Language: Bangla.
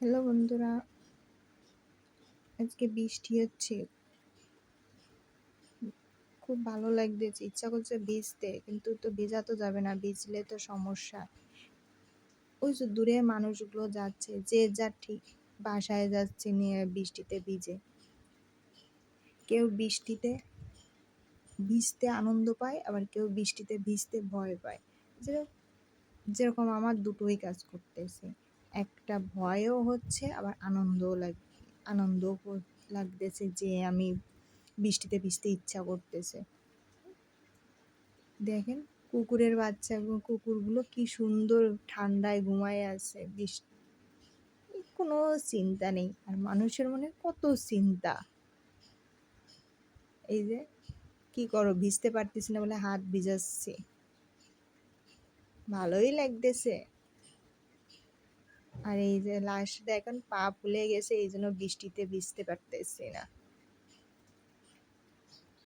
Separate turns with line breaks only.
হ্যালো বন্ধুরা, আজকে বৃষ্টি হচ্ছে। খুব ভালো লাগতেছে ইচ্ছা করছে ভিজতে, কিন্তু তো ভেজা তো যাবে না, ভিজলে তো সমস্যা। ওই যে দূরে মানুষগুলো যাচ্ছে, যে যা ঠিক বাসায় যাচ্ছে নিয়ে বৃষ্টিতে ভিজে। কেউ বৃষ্টিতে ভিজতে আনন্দ পায়, আবার কেউ বৃষ্টিতে ভিজতে ভয় পায়। যেরকম আমার দুটোই কাজ করতেছে। একটা ভয়ও হচ্ছে, আবার আনন্দও লাগ, আনন্দও লাগতেছে যে আমি বৃষ্টিতে ভিজতে ইচ্ছা করতেছে। দেখেন কুকুরের বাচ্চা, কুকুরগুলো কি সুন্দর ঠান্ডায় ঘুমায় আছে, বৃষ্টি, কোনো চিন্তা নেই, আর মানুষের মনে কত চিন্তা। এই যে কি করো, ভিজতে পারতেছি না বলে হাত ভিজাচ্ছে। ভালোই লাগতেছে। আর এই যে লাস্টে এখন পা ফুলে গেছে এই জন্য বৃষ্টিতে ভিজতে পারতেছি না।